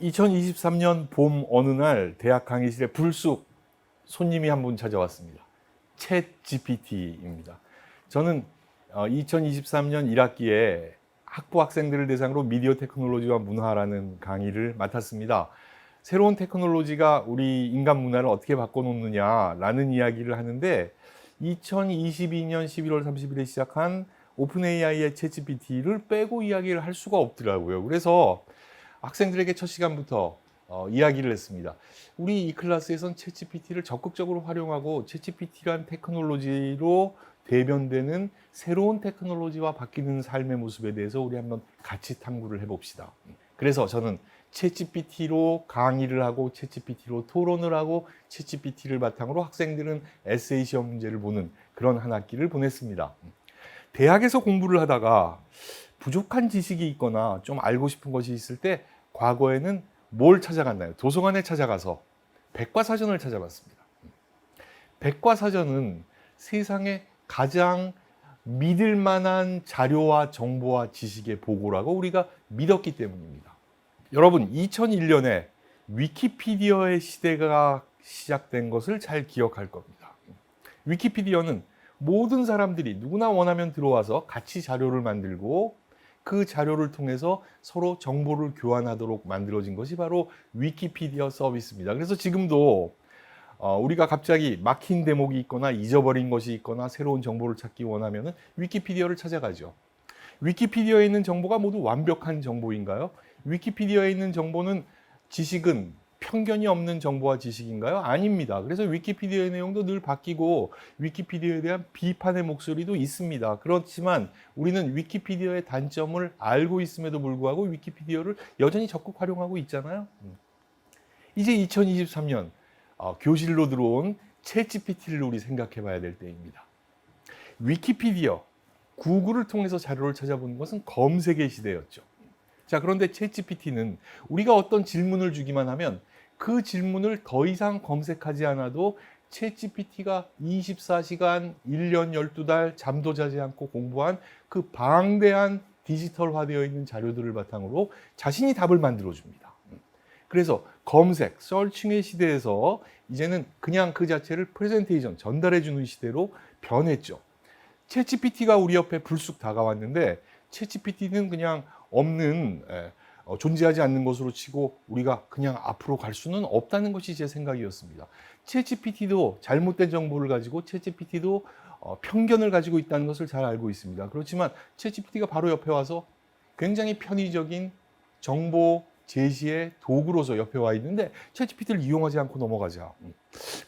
2023년 봄 어느 날 대학 강의실에 불쑥 손님이 한 분 찾아왔습니다. 챗 GPT입니다. 저는 2023년 1학기에 학부 학생들을 대상으로 미디어 테크놀로지와 문화라는 강의를 맡았습니다. 새로운 테크놀로지가 우리 인간 문화를 어떻게 바꿔놓느냐라는 이야기를 하는데 2022년 11월 30일에 시작한 오픈 AI의 챗 GPT를 빼고 이야기를 할 수가 없더라고요. 그래서 학생들에게 첫 시간부터 어, 이야기를 했습니다. 우리 이 클래스에선 챗GPT를 적극적으로 활용하고 챗GPT란 테크놀로지로 대변되는 새로운 테크놀로지와 바뀌는 삶의 모습에 대해서 우리 한번 같이 탐구를 해봅시다. 그래서 저는 챗GPT로 강의를 하고 챗GPT로 토론을 하고 챗GPT를 바탕으로 학생들은 에세이 시험 문제를 보는 그런 한 학기를 보냈습니다. 대학에서 공부를 하다가 부족한 지식이 있거나 좀 알고 싶은 것이 있을 때 과거에는 뭘 찾아갔나요? 도서관에 찾아가서 백과사전을 찾아봤습니다. 백과사전은 세상에 가장 믿을 만한 자료와 정보와 지식의 보고라고 우리가 믿었기 때문입니다. 여러분, 2001년에 위키피디어의 시대가 시작된 것을 잘 기억할 겁니다. 위키피디어는 모든 사람들이 누구나 원하면 들어와서 같이 자료를 만들고 그 자료를 통해서 서로 정보를 교환하도록 만들어진 것이 바로 위키피디어 서비스입니다. 그래서 지금도 어, 우리가 갑자기 막힌 대목이 있거나 잊어버린 것이 있거나 새로운 정보를 찾기 원하면 위키피디어를 찾아가죠. 위키피디어에 있는 정보가 모두 완벽한 정보인가요? 위키피디어에 있는 정보는 지식은 편견이 없는 정보와 지식인가요? 아닙니다. 그래서 위키피디아의 내용도 늘 바뀌고 위키피디아에 대한 비판의 목소리도 있습니다. 그렇지만 우리는 위키피디아의 단점을 알고 있음에도 불구하고 위키피디아를 여전히 적극 활용하고 있잖아요. 이제 2023년 어, 교실로 들어온 챗GPT를 우리 생각해 봐야 될 때입니다. 위키피디아, 구글을 통해서 자료를 찾아보는 것은 검색의 시대였죠. 자, 그런데 챗GPT는 우리가 어떤 질문을 주기만 하면 그 질문을 더 이상 검색하지 않아도 챗GPT가 24시간, 1년 12달 잠도 자지 않고 공부한 그 방대한 디지털화되어 있는 자료들을 바탕으로 자신이 답을 만들어 줍니다. 그래서 검색, 서칭의 시대에서 이제는 그냥 그 자체를 프레젠테이션, 전달해 주는 시대로 변했죠. 챗GPT가 우리 옆에 불쑥 다가왔는데 챗GPT는 그냥 없는 에, 어, 존재하지 않는 것으로 치고 우리가 그냥 앞으로 갈 수는 없다는 것이 제 생각이었습니다. 챗GPT도 잘못된 정보를 가지고 챗GPT도 어, 편견을 가지고 있다는 것을 잘 알고 있습니다. 그렇지만 챗GPT가 바로 옆에 와서 굉장히 편의적인 정보 제시의 도구로서 옆에 와 있는데 챗GPT를 이용하지 않고 넘어가자. 음,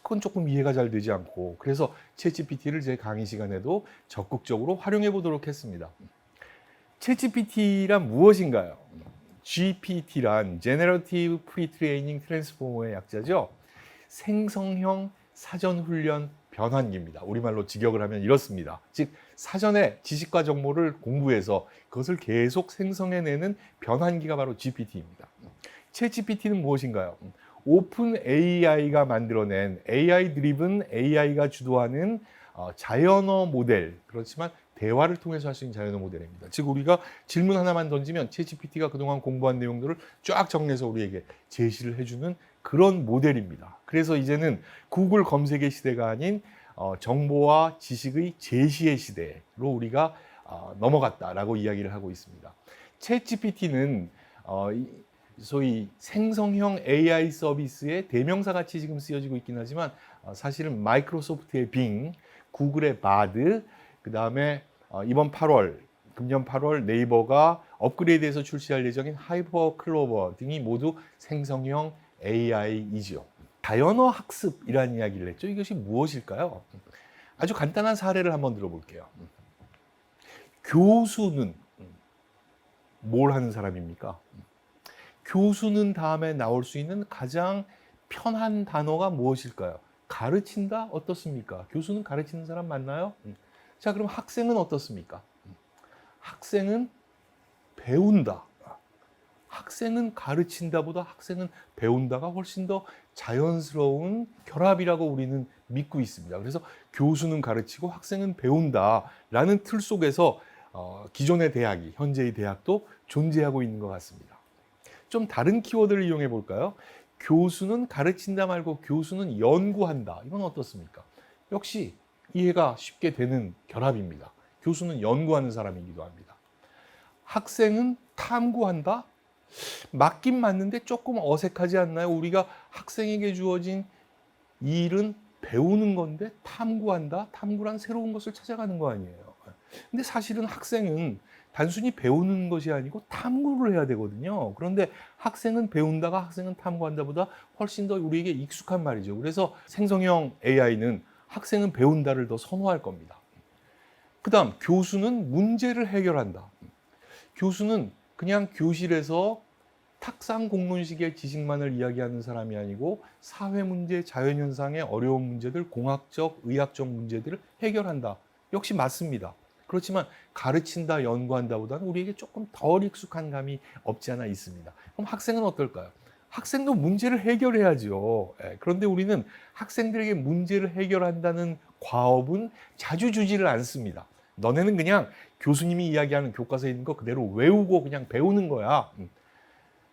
그건 조금 이해가 잘 되지 않고 그래서 챗GPT를 제 강의 시간에도 적극적으로 활용해 보도록 했습니다. 챗GPT란 무엇인가요? GPT란 Generative Pre-training Transformer의 약자죠. 생성형 사전 훈련 변환기입니다. 우리말로 직역을 하면 이렇습니다. 즉 사전에 지식과 정보를 공부해서 그것을 계속 생성해내는 변환기가 바로 GPT입니다. 채 GPT는 무엇인가요? 오픈 AI가 만들어낸 AI 드리븐 AI가 주도하는 어, 자연어 모델 그렇지만 대화를 통해서 할 수 있는 자연어 모델입니다. 즉 우리가 질문 하나만 던지면 챗GPT가 그동안 공부한 내용들을 쫙 정리해서 우리에게 제시를 해주는 그런 모델입니다. 그래서 이제는 구글 검색의 시대가 아닌 어, 정보와 지식의 제시의 시대로 우리가 어, 넘어갔다라고 이야기를 하고 있습니다. 챗GPT는 어, 소위 생성형 AI 서비스의 대명사 같이 지금 쓰여지고 있긴 하지만 어, 사실은 마이크로소프트의 빙, 구글의 바드, 그 다음에 어, 이번 8월, 금년 8월 네이버가 업그레이드해서 출시할 예정인 하이퍼 클로버 등이 모두 생성형 AI이지요. 자연어 학습이라는 이야기를 했죠. 이것이 무엇일까요? 아주 간단한 사례를 한번 들어볼게요. 교수는 뭘 하는 사람입니까? 교수는 다음에 나올 수 있는 가장 편한 단어가 무엇일까요? 가르친다? 어떻습니까? 교수는 가르치는 사람 맞나요? 자, 그럼 학생은 어떻습니까? 학생은 배운다. 학생은 가르친다보다 학생은 배운다가 훨씬 더 자연스러운 결합이라고 우리는 믿고 있습니다. 그래서 교수는 가르치고 학생은 배운다라는 틀 속에서 어, 기존의 대학이 현재의 대학도 존재하고 있는 것 같습니다. 좀 다른 키워드를 이용해 볼까요? 교수는 가르친다 말고 교수는 연구한다. 이건 어떻습니까? 역시 이해가 쉽게 되는 결합입니다. 교수는 연구하는 사람이기도 합니다. 학생은 탐구한다? 맞긴 맞는데 조금 어색하지 않나요? 우리가 학생에게 주어진 일은 배우는 건데 탐구한다? 탐구란 새로운 것을 찾아가는 거 아니에요. 근데 사실은 학생은 단순히 배우는 것이 아니고 탐구를 해야 되거든요. 그런데 학생은 배운다가 학생은 탐구한다보다 훨씬 더 우리에게 익숙한 말이죠. 그래서 생성형 AI는 학생은 배운다를 더 선호할 겁니다. 그 다음, 교수는 문제를 해결한다. 교수는 그냥 교실에서 탁상 공론식의 지식만을 이야기하는 사람이 아니고 사회 문제, 자연 현상의 어려운 문제들, 공학적, 의학적 문제들을 해결한다. 역시 맞습니다. 그렇지만 가르친다, 연구한다보다는 우리에게 조금 덜 익숙한 감이 없지 않아 있습니다. 그럼 학생은 어떨까요? 학생도 문제를 해결해야죠. 예, 그런데 우리는 학생들에게 문제를 해결한다는 과업은 자주 주지를 않습니다. 너네는 그냥 교수님이 이야기하는 교과서에 있는 거 그대로 외우고 그냥 배우는 거야. 음.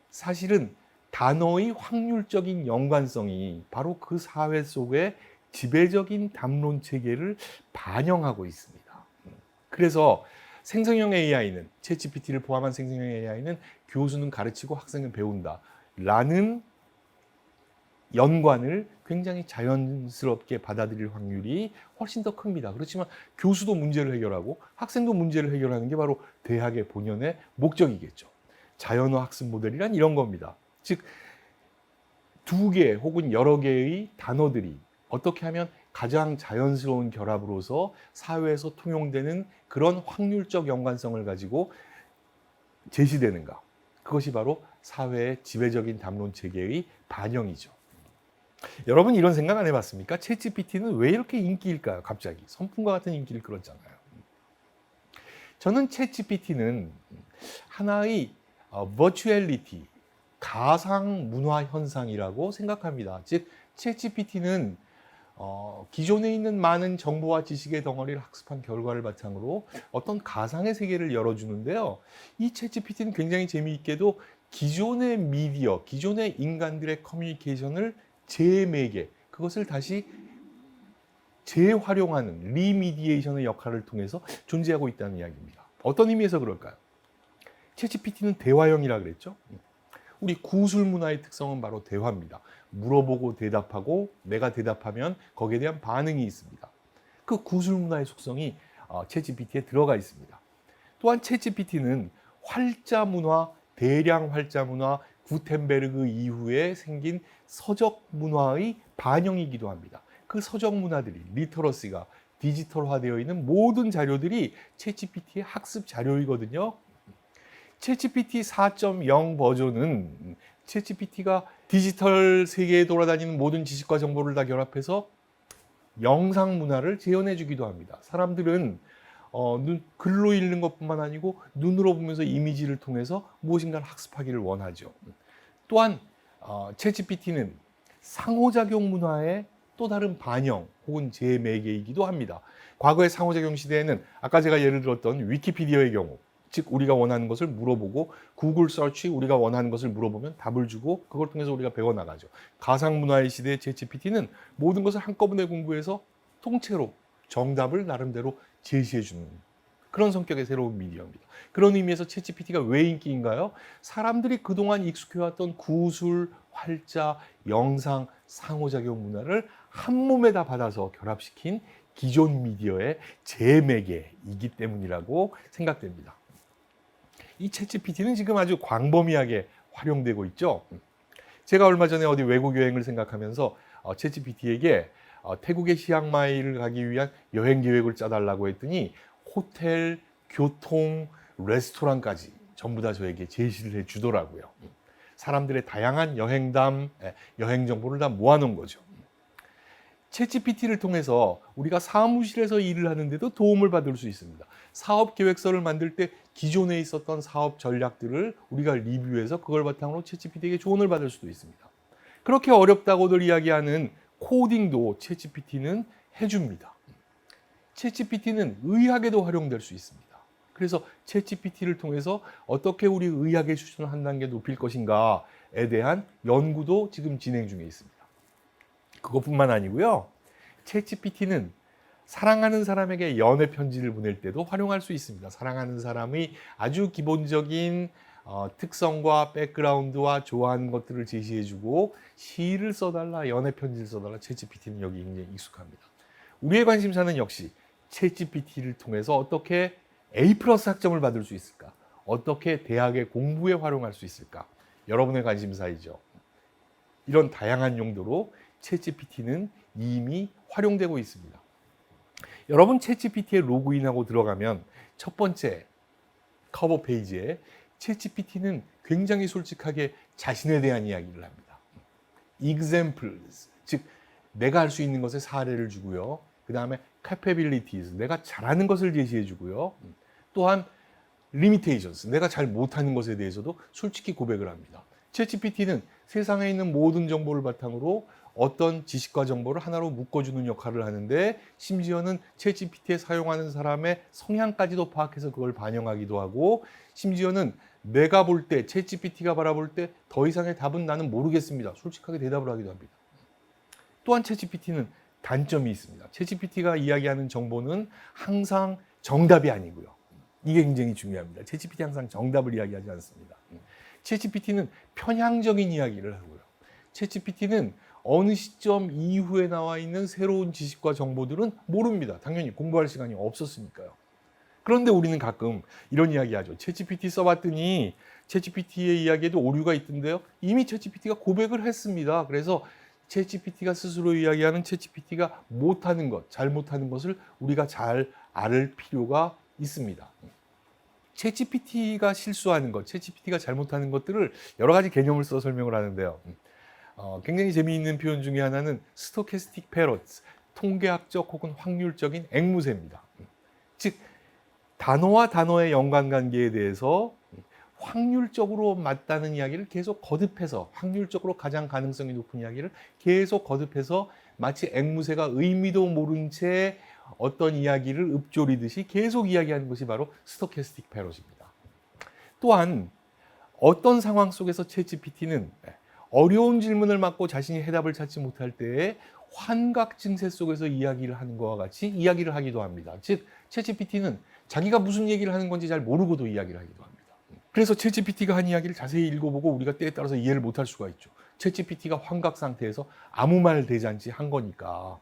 사실은 단어의 확률적인 연관성이 바로 그 사회 속의 지배적인 담론 체계를 반영하고 있습니다. 음. 그래서 생성형 AI는 챗GPT를 포함한 생성형 AI는 교수는 가르치고 학생은 배운다. 라는 연관을 굉장히 자연스럽게 받아들일 확률이 훨씬 더 큽니다. 그렇지만 교수도 문제를 해결하고 학생도 문제를 해결하는 게 바로 대학의 본연의 목적이겠죠. 자연어 학습 모델이란 이런 겁니다. 즉, 두 개 혹은 여러 개의 단어들이 어떻게 하면 가장 자연스러운 결합으로서 사회에서 통용되는 그런 확률적 연관성을 가지고 제시되는가. 그것이 바로 사회의 지배적인 담론 체계의 반영이죠. 여러분 이런 생각 안 해봤습니까? 챗GPT는 왜 이렇게 인기일까요? 갑자기 선풍과 같은 인기를 끌었잖아요. 저는 챗GPT는 하나의 어, 버추얼리티, 가상 문화 현상이라고 생각합니다. 즉 챗GPT는 어, 기존에 있는 많은 정보와 지식의 덩어리를 학습한 결과를 바탕으로 어떤 가상의 세계를 열어주는데요. 이 챗GPT는 굉장히 재미있게도 기존의 미디어, 기존의 인간들의 커뮤니케이션을 재매개, 그것을 다시 재활용하는 리미디에이션의 역할을 통해서 존재하고 있다는 이야기입니다. 어떤 의미에서 그럴까요? 챗GPT는 대화형이라 그랬죠. 우리 구술 문화의 특성은 바로 대화입니다. 물어보고 대답하고 내가 대답하면 거기에 대한 반응이 있습니다. 그 구술 문화의 속성이 어, 챗GPT에 들어가 있습니다. 또한 챗GPT는 활자 문화, 대량 활자 문화, 구텐베르그 이후에 생긴 서적 문화의 반영이기도 합니다. 그 서적 문화들이 리터러시가 디지털화되어 있는 모든 자료들이 챗GPT의 학습 자료이거든요. 챗GPT 4.0 버전은 챗GPT가 디지털 세계에 돌아다니는 모든 지식과 정보를 다 결합해서 영상 문화를 재현해 주기도 합니다. 사람들은 어, 눈, 글로 읽는 것뿐만 아니고 눈으로 보면서 이미지를 통해서 무엇인가를 학습하기를 원하죠. 또한 어, 챗GPT는 상호작용 문화의 또 다른 반영 혹은 재매개이기도 합니다. 과거의 상호작용 시대에는 아까 제가 예를 들었던 위키피디아의 경우 즉 우리가 원하는 것을 물어보고 구글 서치 우리가 원하는 것을 물어보면 답을 주고 그걸 통해서 우리가 배워나가죠. 가상 문화의 시대의 챗GPT는 모든 것을 한꺼번에 공부해서 통째로 정답을 나름대로 제시해 주는 그런 성격의 새로운 미디어입니다. 그런 의미에서 챗GPT가 왜 인기인가요? 사람들이 그동안 익숙해왔던 구술, 활자, 영상, 상호작용 문화를 한 몸에 다 받아서 결합시킨 기존 미디어의 재매개이기 때문이라고 생각됩니다. 이 챗GPT는 지금 아주 광범위하게 활용되고 있죠. 제가 얼마 전에 어디 외국 여행을 생각하면서 어, 챗GPT에게 어, 태국의 시앙마이를 가기 위한 여행 계획을 짜달라고 했더니 호텔, 교통, 레스토랑까지 전부 다 저에게 제시를 해 주더라고요. 사람들의 다양한 여행담, 여행 정보를 다 모아놓은 거죠. 챗GPT를 통해서 우리가 사무실에서 일을 하는데도 도움을 받을 수 있습니다. 사업 계획서를 만들 때 기존에 있었던 사업 전략들을 우리가 리뷰해서 그걸 바탕으로 챗GPT에게 조언을 받을 수도 있습니다. 그렇게 어렵다고들 이야기하는 코딩도 챗GPT는 해줍니다. 챗GPT는 의학에도 활용될 수 있습니다. 그래서 챗GPT를 통해서 어떻게 우리 의학의 수준을 한 단계 높일 것인가에 대한 연구도 지금 진행 중에 있습니다. 그것뿐만 아니고요. 챗GPT는 사랑하는 사람에게 연애 편지를 보낼 때도 활용할 수 있습니다. 사랑하는 사람의 아주 기본적인 어, 특성과 백그라운드와 좋아하는 것들을 제시해주고 시를 써달라, 연애 편지를 써달라. 챗GPT는 여기 굉장히 익숙합니다. 우리의 관심사는 역시 챗GPT를 통해서 어떻게 A 플러스 학점을 받을 수 있을까? 어떻게 대학의 공부에 활용할 수 있을까? 여러분의 관심사이죠. 이런 다양한 용도로 챗GPT는 이미 활용되고 있습니다. 여러분 챗GPT에 로그인하고 들어가면 첫 번째 커버 페이지에 챗GPT는 굉장히 솔직하게 자신에 대한 이야기를 합니다. examples, 즉 내가 할 수 있는 것에 사례를 주고요. 그 다음에 capabilities, 내가 잘하는 것을 제시해 주고요. 또한 limitations, 내가 잘 못하는 것에 대해서도 솔직히 고백을 합니다. 챗GPT는 세상에 있는 모든 정보를 바탕으로 어떤 지식과 정보를 하나로 묶어주는 역할을 하는데 심지어는 챗GPT에 사용하는 사람의 성향까지도 파악해서 그걸 반영하기도 하고 심지어는 내가 볼때 챗GPT가 바라볼 때 더 이상의 답은 나는 모르겠습니다. 솔직하게 대답을 하기도 합니다. 또한 챗GPT는 단점이 있습니다. 챗GPT가 이야기하는 정보는 항상 정답이 아니고요. 이게 굉장히 중요합니다. 챗GPT 항상 정답을 이야기하지 않습니다. 챗GPT는 편향적인 이야기를 하고요. 챗GPT는 어느 시점 이후에 나와 있는 새로운 지식과 정보들은 모릅니다. 당연히 공부할 시간이 없었으니까요. 그런데 우리는 가끔 이런 이야기 하죠. 챗GPT 써봤더니 챗GPT의 이야기에도 오류가 있던데요. 이미 챗GPT가 고백을 했습니다. 그래서 챗GPT가 스스로 이야기하는 챗GPT가 못하는 것, 잘못하는 것을 우리가 잘알 필요가 있습니다. 챗GPT가 실수하는 것, 챗GPT가 잘못하는 것들을 여러 가지 개념을 써 설명을 하는데요. 어, 굉장히 재미있는 표현 중에 하나는 스토캐스틱 페러츠, 통계학적 혹은 확률적인 앵무새입니다. 즉 단어와 단어의 연관관계에 대해서 확률적으로 맞다는 이야기를 계속 거듭해서 확률적으로 가장 가능성이 높은 이야기를 계속 거듭해서 마치 앵무새가 의미도 모른 채 어떤 이야기를 읊조리듯이 계속 이야기하는 것이 바로 스토캐스틱 페러입니다. 또한 어떤 상황 속에서 챗GPT는 어려운 질문을 받고 자신이 해답을 찾지 못할 때에 환각 증세 속에서 이야기를 하는 것과 같이 이야기를 하기도 합니다. 즉 챗GPT는 자기가 무슨 얘기를 하는 건지 잘 모르고도 이야기를 하기도 합니다. 그래서 챗GPT가 한 이야기를 자세히 읽어보고 우리가 때에 따라서 이해를 못할 수가 있죠. 챗GPT가 환각 상태에서 아무 말 대잔치 한 거니까.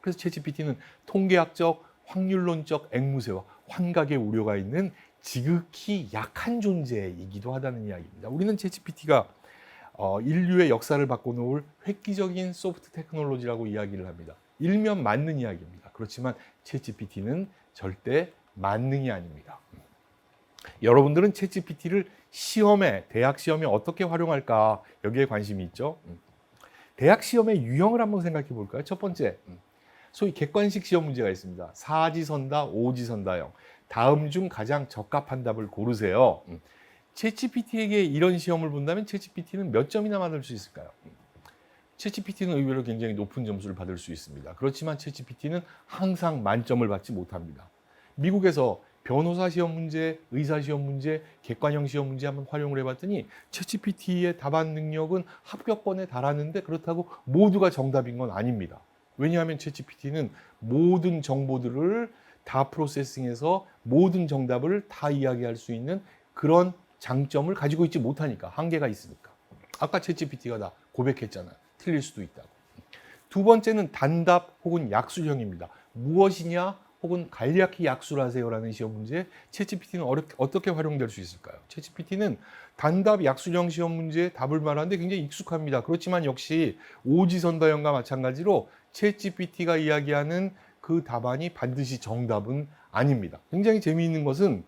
그래서 챗GPT는 통계학적, 확률론적 앵무새와 환각의 우려가 있는 지극히 약한 존재이기도 하다는 이야기입니다. 우리는 챗GPT가 어, 인류의 역사를 바꿔놓을 획기적인 소프트 테크놀로지라고 이야기를 합니다. 일면 맞는 이야기입니다. 그렇지만 챗GPT는 절대 만능이 아닙니다. 여러분들은 챗GPT를 시험에 대학 시험에 어떻게 활용할까 여기에 관심이 있죠. 대학 시험의 유형을 한번 생각해 볼까요? 첫 번째, 소위 객관식 시험 문제가 있습니다. 사지선다, 오지선다형. 다음 중 가장 적합한 답을 고르세요. 챗GPT에게 이런 시험을 본다면 챗GPT는 몇 점이나 받을 수 있을까요? 챗GPT는 의외로 굉장히 높은 점수를 받을 수 있습니다. 그렇지만 챗GPT는 항상 만점을 받지 못합니다. 미국에서 변호사 시험 문제, 의사 시험 문제, 객관형 시험 문제 한번 활용을 해봤더니 챗GPT의 답안 능력은 합격권에 달하는데 그렇다고 모두가 정답인 건 아닙니다. 왜냐하면 챗GPT는 모든 정보들을 다 프로세싱해서 모든 정답을 다 이야기할 수 있는 그런 장점을 가지고 있지 못하니까 한계가 있으니까. 아까 챗GPT가 다 고백했잖아요. 틀릴 수도 있다고. 두 번째는 단답 혹은 약수형입니다. 무엇이냐 혹은 간략히 약수를 하세요라는 시험 문제 챗GPT는 어렵, 어떻게 활용될 수 있을까요? 챗GPT는 단답 약수형 시험 문제에 답을 말하는데 굉장히 익숙합니다. 그렇지만 역시 오지선다형과 마찬가지로 챗GPT가 이야기하는 그 답안이 반드시 정답은 아닙니다. 굉장히 재미있는 것은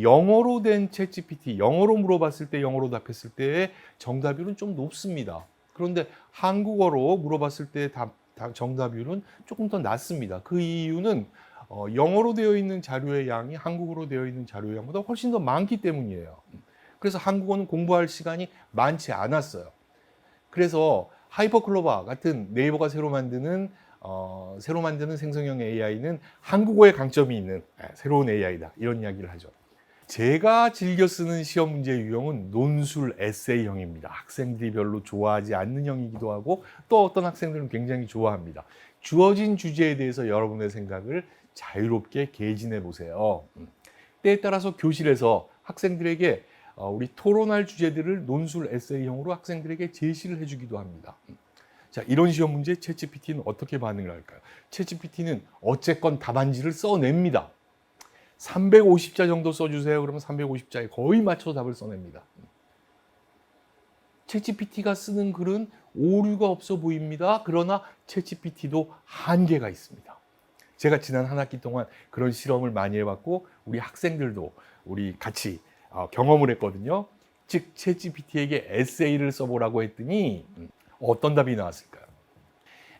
영어로 된 챗GPT, 영어로 물어봤을 때 영어로 답했을 때의 정답률은 좀 높습니다. 그런데 한국어로 물어봤을 때 답, 정답률은 조금 더 낮습니다. 그 이유는 어, 영어로 되어 있는 자료의 양이 한국어로 되어 있는 자료의 양보다 훨씬 더 많기 때문이에요. 그래서 한국어는 공부할 시간이 많지 않았어요. 그래서 하이퍼클로바 같은 네이버가 새로 만드는 어, 새로 만드는 생성형 AI는 한국어에 강점이 있는 예, 새로운 AI다 이런 이야기를 하죠. 제가 즐겨 쓰는 시험 문제 유형은 논술 에세이형입니다. 학생들이 별로 좋아하지 않는 형이기도 하고 또 어떤 학생들은 굉장히 좋아합니다. 주어진 주제에 대해서 여러분의 생각을 자유롭게 개진해 보세요. 음. 때에 따라서 교실에서 학생들에게 어, 우리 토론할 주제들을 논술 에세이형으로 학생들에게 제시를 해주기도 합니다. 음. 자, 이런 시험 문제 챗GPT는 어떻게 반응을 할까요? 챗GPT는 어쨌건 답안지를 써냅니다. 350자 정도 써주세요. 그러면 350자에 거의 맞춰서 답을 써냅니다. 챗GPT가 쓰는 글은 오류가 없어 보입니다. 그러나 챗GPT도 한계가 있습니다. 제가 지난 한 학기 동안 그런 실험을 많이 해봤고 우리 학생들도 우리 같이 어, 경험을 했거든요. 즉 챗GPT에게 에세이를 써보라고 했더니 음, 어떤 답이 나왔을까요?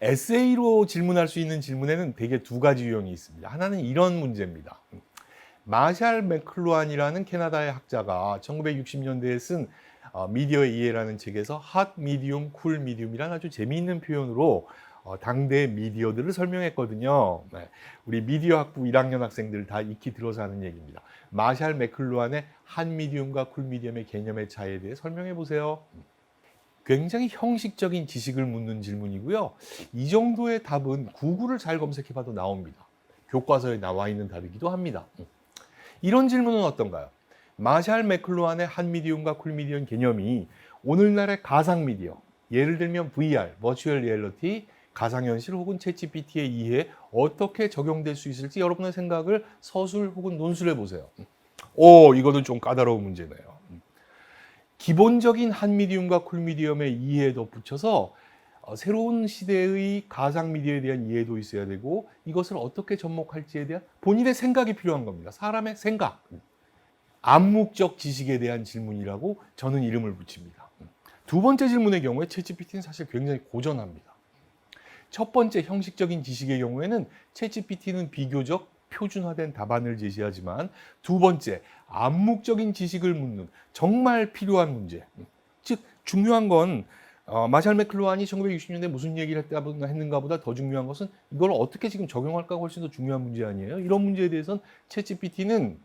에세이로 질문할 수 있는 질문에는 대개 두 가지 유형이 있습니다. 하나는 이런 문제입니다. 마샬 맥클루안이라는 캐나다의 학자가 1960년대에 쓴 어, 미디어의 이해라는 책에서 핫 미디움, 쿨 미디움이라는 아주 재미있는 표현으로 어, 당대의 미디어들을 설명했거든요. 네. 우리 미디어 학부 1학년 학생들 다 익히 들어서 하는 얘기입니다. 마샬 맥클루안의 핫 미디움과 쿨 미디움의 개념의 차이에 대해 설명해 보세요. 굉장히 형식적인 지식을 묻는 질문이고요. 이 정도의 답은 구글을 잘 검색해 봐도 나옵니다. 교과서에 나와 있는 답이기도 합니다. 이런 질문은 어떤가요? 마샬 맥클루안의 한 미디움과 쿨 미디움 개념이 오늘날의 가상 미디어, 예를 들면 VR, 버추얼 리얼리티, 가상현실 혹은 챗GPT의 이해에 어떻게 적용될 수 있을지 여러분의 생각을 서술 혹은 논술해 보세요. 오, 이거는 좀 까다로운 문제네요. 기본적인 한 미디움과 쿨 미디움의 이해에 덧붙여서 어, 새로운 시대의 가상 미디어에 대한 이해도 있어야 되고 이것을 어떻게 접목할지에 대한 본인의 생각이 필요한 겁니다. 사람의 생각. 암묵적 지식에 대한 질문이라고 저는 이름을 붙입니다. 두 번째 질문의 경우에 챗GPT는 사실 굉장히 고전합니다. 첫 번째 형식적인 지식의 경우에는 챗GPT는 비교적 표준화된 답안을 제시하지만 두 번째 암묵적인 지식을 묻는 정말 필요한 문제. 즉 중요한 건 어, 마샬 맥클루안이 1960년대 무슨 얘기를 했다, 했는가 보다 더 중요한 것은 이걸 어떻게 지금 적용할까 훨씬 더 중요한 문제 아니에요. 이런 문제에 대해서는 챗GPT는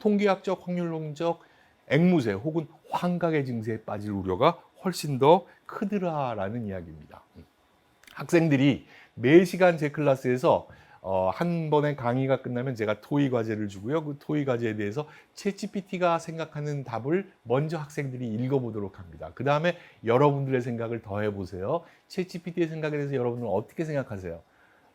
통계학적, 확률론적, 앵무새 혹은 환각의 증세에 빠질 우려가 훨씬 더 크더라라는 이야기입니다. 학생들이 매 시간 제 클래스에서 어, 한 번의 강의가 끝나면 제가 토의 과제를 주고요. 그 토의 과제에 대해서 챗GPT가 생각하는 답을 먼저 학생들이 읽어보도록 합니다. 그 다음에 여러분들의 생각을 더해 보세요. 챗GPT의 생각에 대해서 여러분은 어떻게 생각하세요?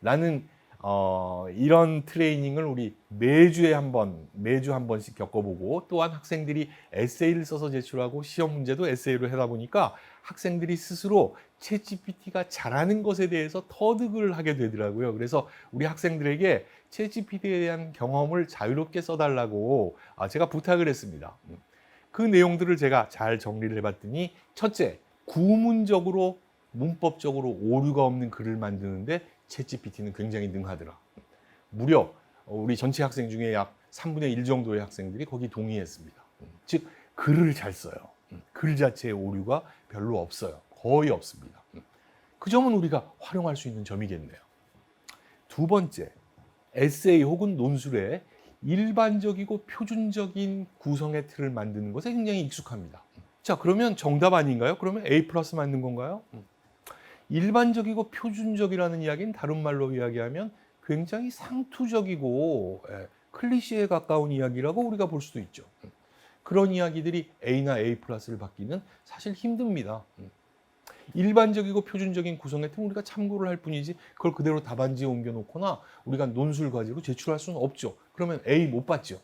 라는 어, 이런 트레이닝을 우리 매주에 한 번, 매주 한 번씩 겪어보고 또한 학생들이 에세이를 써서 제출하고 시험 문제도 에세이로 하다 보니까 학생들이 스스로 챗GPT가 잘하는 것에 대해서 터득을 하게 되더라고요. 그래서 우리 학생들에게 챗GPT에 대한 경험을 자유롭게 써달라고 아, 제가 부탁을 했습니다. 그 내용들을 제가 잘 정리를 해봤더니 첫째, 구문적으로 문법적으로 오류가 없는 글을 만드는데 챗GPT는 굉장히 능하더라. 무려 우리 전체 학생 중에 약 3분의 1 정도의 학생들이 거기 동의했습니다. 즉 글을 잘 써요. 글 자체의 오류가 별로 없어요. 거의 없습니다. 그 점은 우리가 활용할 수 있는 점이겠네요. 두 번째, 에세이 혹은 논술에 일반적이고 표준적인 구성의 틀을 만드는 것에 굉장히 익숙합니다. 자, 그러면 정답 아닌가요? 그러면 A 플러스 맞는 건가요? 일반적이고 표준적이라는 이야기는 다른 말로 이야기하면 굉장히 상투적이고 예, 클리시에 가까운 이야기라고 우리가 볼 수도 있죠. 그런 이야기들이 A나 A 플러스를 받기는 사실 힘듭니다. 일반적이고 표준적인 구성의 틈 우리가 참고를 할 뿐이지 그걸 그대로 답안지에 옮겨놓거나 우리가 논술 과제로 제출할 수는 없죠. 그러면 A 못 받죠.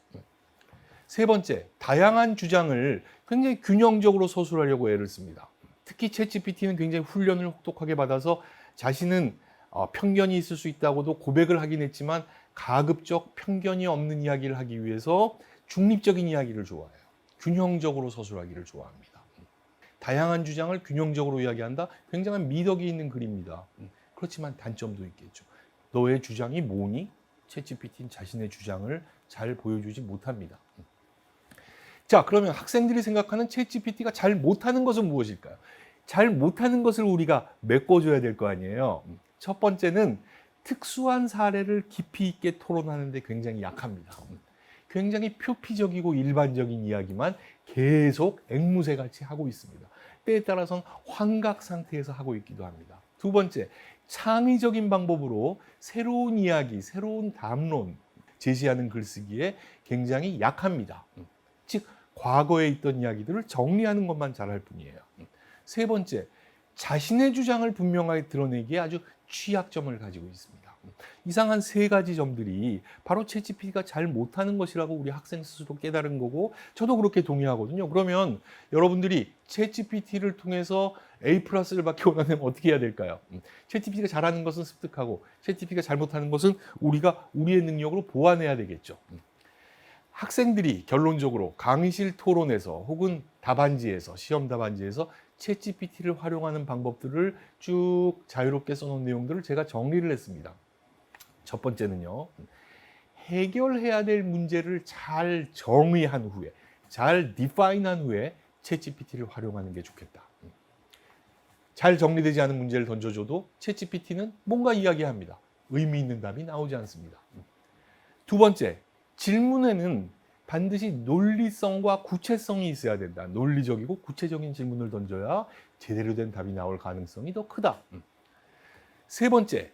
세 번째, 다양한 주장을 굉장히 균형적으로 서술하려고 애를 씁니다. 특히 챗GPT는 굉장히 훈련을 혹독하게 받아서 자신은 어, 편견이 있을 수 있다고도 고백을 하긴 했지만 가급적 편견이 없는 이야기를 하기 위해서 중립적인 이야기를 좋아해요. 균형적으로 서술하기를 좋아합니다. 다양한 주장을 균형적으로 이야기한다. 굉장한 미덕이 있는 글입니다. 그렇지만 단점도 있겠죠. 너의 주장이 뭐니? 챗GPT는 자신의 주장을 잘 보여주지 못합니다. 자, 그러면 학생들이 생각하는 챗GPT가 잘 못하는 것은 무엇일까요? 잘 못하는 것을 우리가 메꿔줘야 될 거 아니에요. 첫 번째는 특수한 사례를 깊이 있게 토론하는데 굉장히 약합니다. 굉장히 표피적이고 일반적인 이야기만 계속 앵무새 같이 하고 있습니다. 때에 따라서는 환각 상태에서 하고 있기도 합니다. 두 번째, 창의적인 방법으로 새로운 이야기, 새로운 담론 제시하는 글쓰기에 굉장히 약합니다. 즉, 과거에 있던 이야기들을 정리하는 것만 잘할 뿐이에요. 세 번째, 자신의 주장을 분명하게 드러내기에 아주 취약점을 가지고 있습니다. 이상한 세 가지 점들이 바로 채찌PT가 잘 못하는 것이라고 우리 학생 스스로 깨달은 거고 저도 그렇게 동의하거든요. 그러면 여러분들이 채찌PT를 통해서 A 플러스를 받기 원하면 어떻게 해야 될까요? 채찌PT가 잘하는 것은 습득하고 채찌PT가 잘못하는 것은 우리가 우리의 능력으로 보완해야 되겠죠. 학생들이 결론적으로 강의실 토론에서 혹은 답안지에서 시험 답안지에서 챗GPT를 활용하는 방법들을 쭉 자유롭게 써놓은 내용들을 제가 정리를 했습니다. 첫 번째는요. 해결해야 될 문제를 잘 정의한 후에 잘 디파인한 후에 챗GPT를 활용하는 게 좋겠다. 잘 정리되지 않은 문제를 던져줘도 챗GPT는 뭔가 이야기합니다. 의미 있는 답이 나오지 않습니다. 두 번째, 질문에는 반드시 논리성과 구체성이 있어야 된다. 논리적이고 구체적인 질문을 던져야 제대로 된 답이 나올 가능성이 더 크다. 세 번째,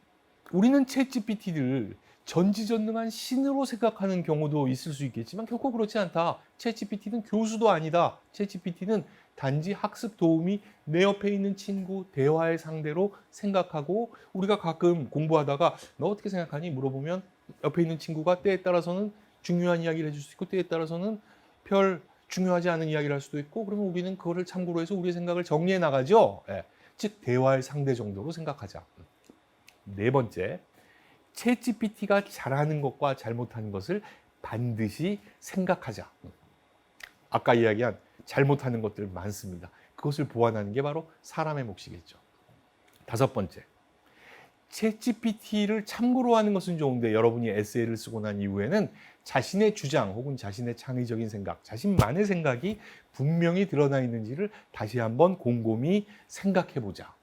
우리는 챗 GPT를 전지전능한 신으로 생각하는 경우도 있을 수 있겠지만 결코 그렇지 않다. 챗 GPT는 교수도 아니다. 챗 GPT는 단지 학습 도움이 내 옆에 있는 친구 대화의 상대로 생각하고 우리가 가끔 공부하다가 너 어떻게 생각하니 물어보면 옆에 있는 친구가 때에 따라서는 중요한 이야기를 해줄 수 있고 때에 따라서는 별 중요하지 않은 이야기를 할 수도 있고 그러면 우리는 그거를 참고로 해서 우리의 생각을 정리해 나가죠. 예. 즉 대화의 상대 정도로 생각하자. 네 번째, 챗 GPT가 잘하는 것과 잘못하는 것을 반드시 생각하자. 아까 이야기한 잘못하는 것들 많습니다. 그것을 보완하는 게 바로 사람의 몫이겠죠. 다섯 번째, 챗 GPT를 참고로 하는 것은 좋은데 여러분이 에세이를 쓰고 난 이후에는 자신의 주장 혹은 자신의 창의적인 생각, 자신만의 생각이 분명히 드러나 있는지를 다시 한번 곰곰이 생각해 보자.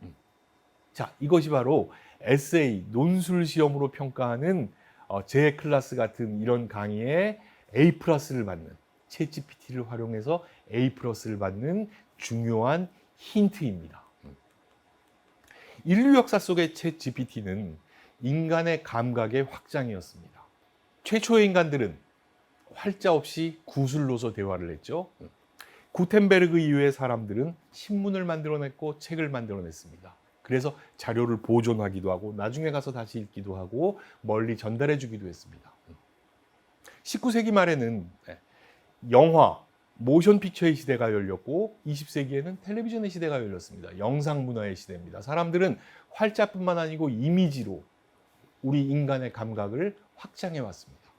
자, 이것이 바로 에세이, 논술 시험으로 평가하는 어, 제 클래스 같은 이런 강의에 A 플러스를 받는 챗 GPT를 활용해서 A 플러스를 받는 중요한 힌트입니다. 인류 역사 속의 챗 GPT는 인간의 감각의 확장이었습니다. 최초의 인간들은 활자 없이 구슬로서 대화를 했죠. 구텐베르그 이후의 사람들은 신문을 만들어냈고 책을 만들어냈습니다. 그래서 자료를 보존하기도 하고 나중에 가서 다시 읽기도 하고 멀리 전달해 주기도 했습니다. 19세기 말에는 영화, 모션 픽처의 시대가 열렸고 20세기에는 텔레비전의 시대가 열렸습니다. 영상 문화의 시대입니다. 사람들은 활자뿐만 아니고 이미지로 우리 인간의 감각을 확장해 왔습니다.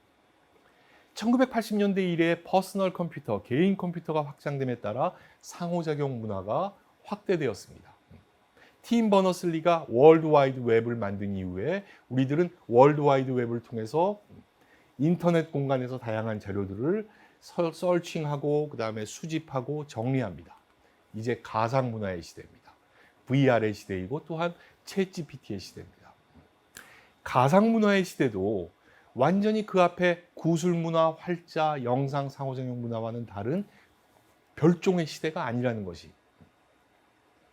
1980년대 이래 퍼스널 컴퓨터, 개인 컴퓨터가 확장됨에 따라 상호작용 문화가 확대되었습니다. 팀 버너슬리가 월드와이드 웹을 만든 이후에 우리들은 월드와이드 웹을 통해서 인터넷 공간에서 다양한 자료들을 설칭하고 그다음에 수집하고 정리합니다. 이제 가상 문화의 시대입니다. VR의 시대이고 또한 챗 GPT의 시대입니다. 가상 문화의 시대도 완전히 그 앞에 구술 문화, 활자, 영상, 상호작용 문화와는 다른 별종의 시대가 아니라는 것이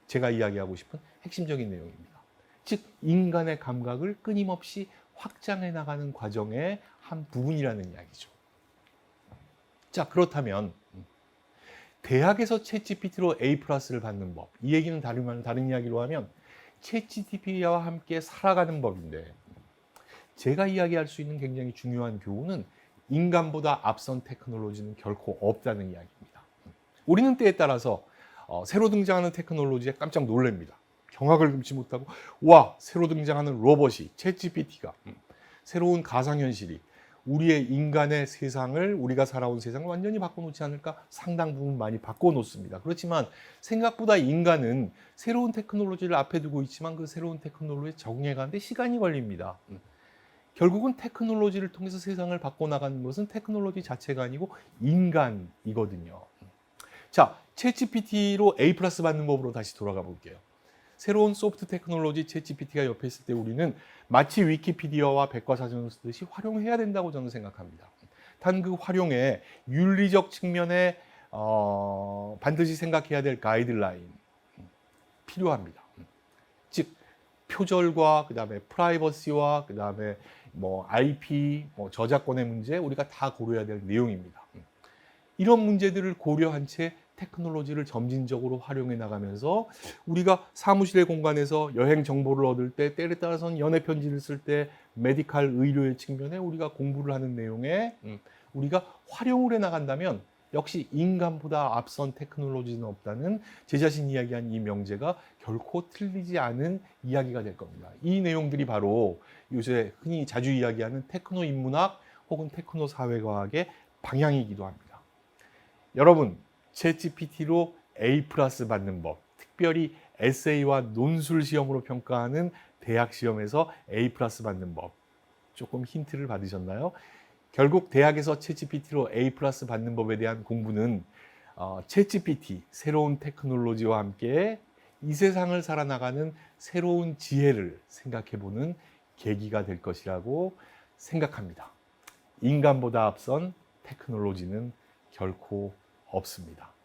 제가 이야기하고 싶은 핵심적인 내용입니다. 즉 인간의 감각을 끊임없이 확장해 나가는 과정의 한 부분이라는 이야기죠. 자 그렇다면 대학에서 챗 GPT로 A 플러스를 받는 법. 이 얘기는 다른 다른 이야기로 하면 챗 GPT와 함께 살아가는 법인데 제가 이야기할 수 있는 굉장히 중요한 교훈은 인간보다 앞선 테크놀로지는 결코 없다는 이야기입니다. 우리는 때에 따라서 어, 새로 등장하는 테크놀로지에 깜짝 놀랍니다. 경악을 금치 못하고 와 새로 등장하는 로봇이 챗 GPT가 음, 새로운 가상현실이 우리의 인간의 세상을 우리가 살아온 세상을 완전히 바꿔놓지 않을까 상당 부분 많이 바꿔놓습니다. 그렇지만 생각보다 인간은 새로운 테크놀로지를 앞에 두고 있지만 그 새로운 테크놀로지에 적응해가는데 시간이 걸립니다. 결국은 테크놀로지를 통해서 세상을 바꿔나가는 것은 테크놀로지 자체가 아니고 인간이거든요. 자, 챗GPT로 A 플러스 받는 법으로 다시 돌아가 볼게요. 새로운 소프트 테크놀로지 챗GPT가 옆에 있을 때 우리는 마치 위키피디아와 백과사전을 쓰듯이 활용해야 된다고 저는 생각합니다. 단 그 활용에 윤리적 측면에 어, 반드시 생각해야 될 가이드라인 필요합니다. 즉 표절과 그다음에 프라이버시와 그다음에 뭐 IP, 뭐 저작권의 문제 우리가 다 고려해야 될 내용입니다. 이런 문제들을 고려한 채 테크놀로지를 점진적으로 활용해 나가면서 우리가 사무실의 공간에서 여행 정보를 얻을 때 때에 따라서는 연애 편지를 쓸 때 메디칼 의료의 측면에 우리가 공부를 하는 내용에 음, 우리가 활용을 해 나간다면 역시 인간보다 앞선 테크놀로지는 없다는 제 자신이 이야기한 이 명제가 결코 틀리지 않은 이야기가 될 겁니다. 이 내용들이 바로 요새 흔히 자주 이야기하는 테크노 인문학 혹은 테크노 사회과학의 방향이기도 합니다. 여러분, 챗GPT로 A 받는 법, 특별히 에세이와 논술 시험으로 평가하는 대학 시험에서 A 받는 법, 조금 힌트를 받으셨나요? 결국 대학에서 챗GPT로 A 받는 법에 대한 공부는 어, 챗GPT 새로운 테크놀로지와 함께 이 세상을 살아나가는 새로운 지혜를 생각해보는 계기가 될 것이라고 생각합니다. 인간보다 앞선 테크놀로지는 결코 없습니다.